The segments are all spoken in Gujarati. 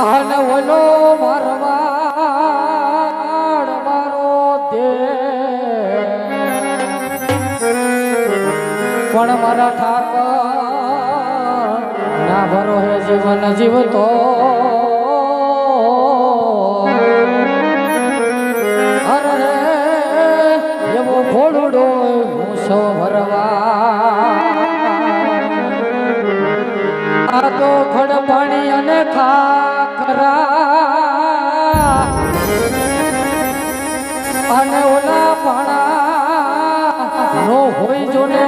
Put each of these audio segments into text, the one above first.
આને ઓલો મારવાડ મારો દે પણ મારા ઠાકર ના ભરો હે જીવન જીવતો. આ તો ખડ પાણી અને ખાખરા. અને ઓલા પાણા નો હોય જો ને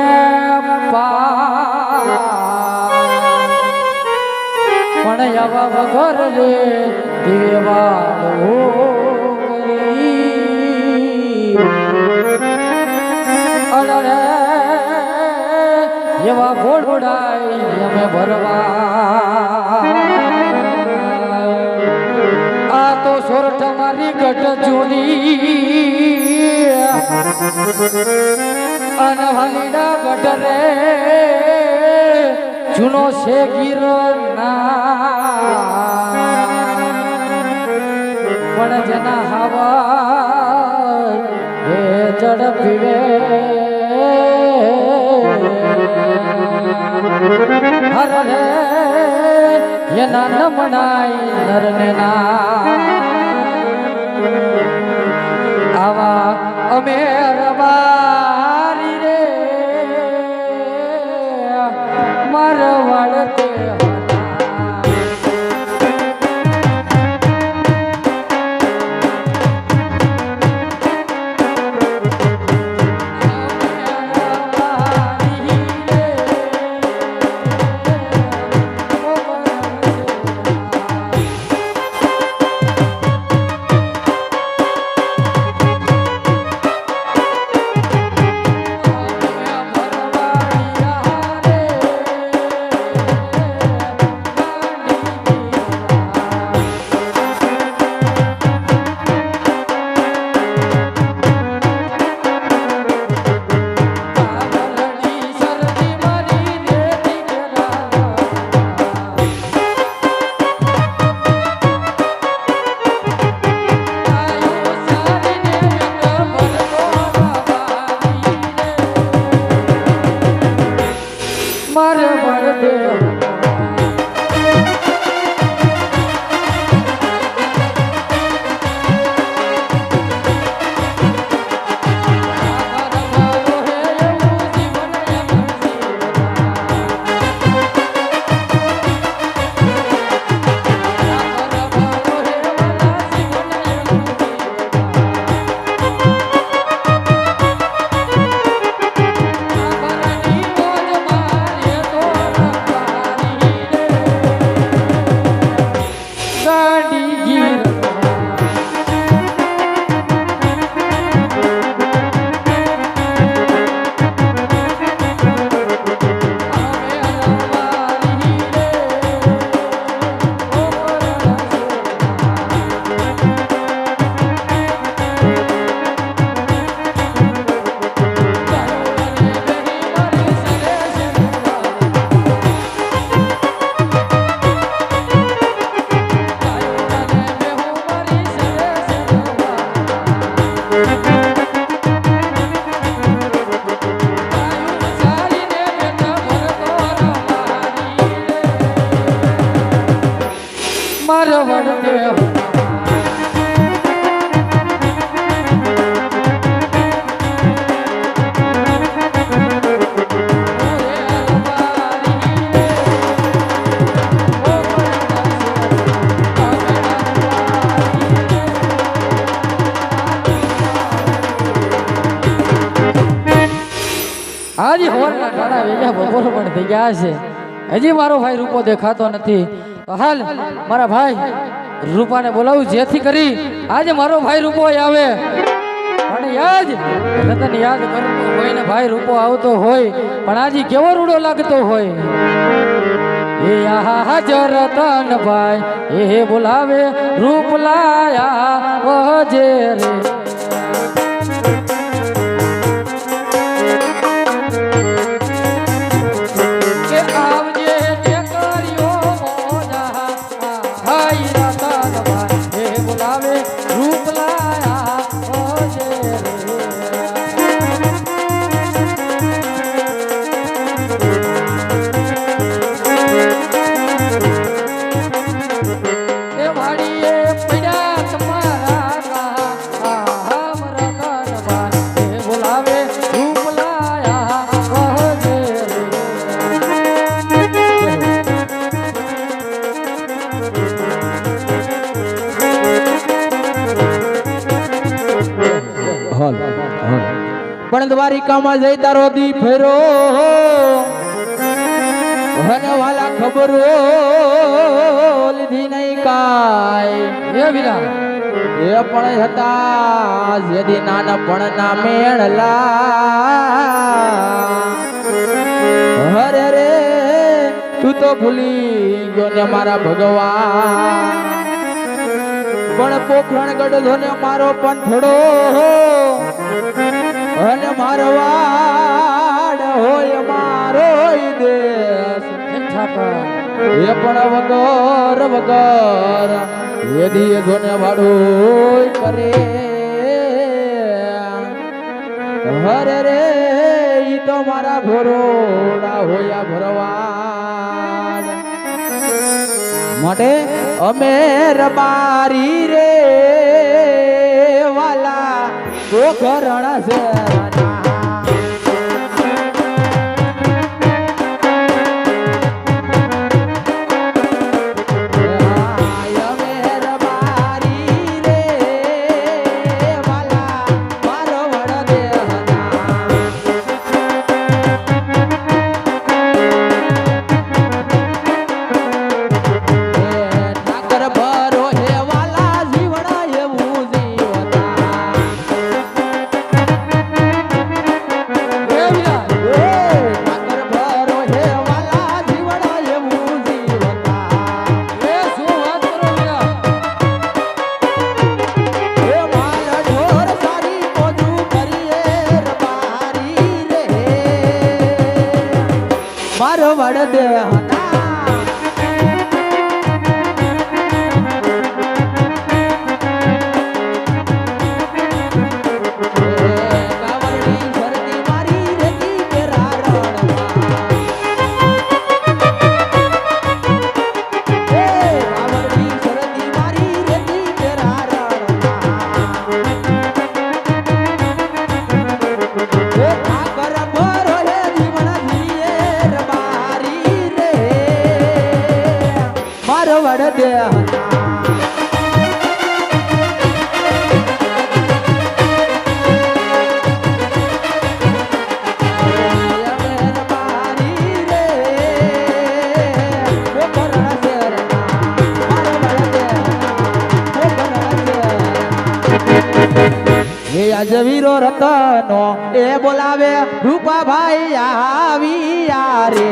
પણ આવા વગર રે દેવાળો અડરે એવા ઘોડાઈ અમે ભરવા. આ તો સોરઠ મારી ગઢ જૂની. અને વાલીડા ગઢ રે જૂનો છે ગીરના પણ જેના હવા એ જડ પીવે હર રે એના નમણાય નરને ના. આવા અમે રવારી રે. મારવાડ તે મારા વડે આજે હોરના પણ થઈ ગયા છે. હજી મારો ભાઈ રૂપો દેખાતો નથી. હાલ, મારા ભાઈ, રૂપાને બોલાવું, જેથી કરી આજે મારો ભાઈ રૂપો આવે. પણ યાદ, રતન યાદ કરતો હોય ભાઈ રૂપો આવતો હોય, પણ આજે કેવો રૂડો લાગતો હોય. આહા હાજર રતન ભાઈ, એ બોલાવે, રૂપ લાયા રે. દ્વારિકામાં જઈ તારો દી ફેરો. વાલા ખબરો લીધી નહીં કાય એ એ પણ હતા જેથી નાનપણ ના મેળલા. હરે રે, તું તો ભૂલી ગયો ને મારા ભગવાન. પણ પોખરણ ગઢો ને મારો પંથડો. અને મારો વાડ હોય મારો દેશ. એ એ પણ વગર વગર યદી ધોને વાડું કરે. હરે રે ઈ તો મારા ભરોડા હોયા ભરવાડ. માટે અમે રબારી રે. વાલા પોખરણ શેરના મારો વડ દેહના વીરો રતનો એ બોલાવે રૂપાભાઈ આવી રે.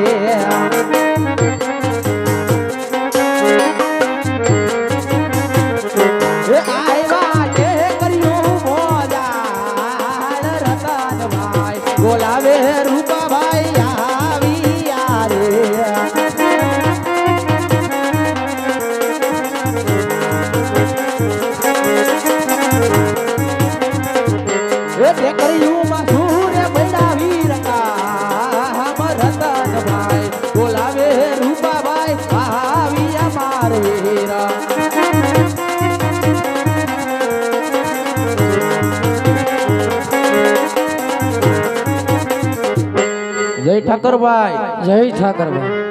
રતનભાઈ બોલાવે આવી અમાર વીરા જય ઠાકરભાઈ. જય ઠાકર ભાઈ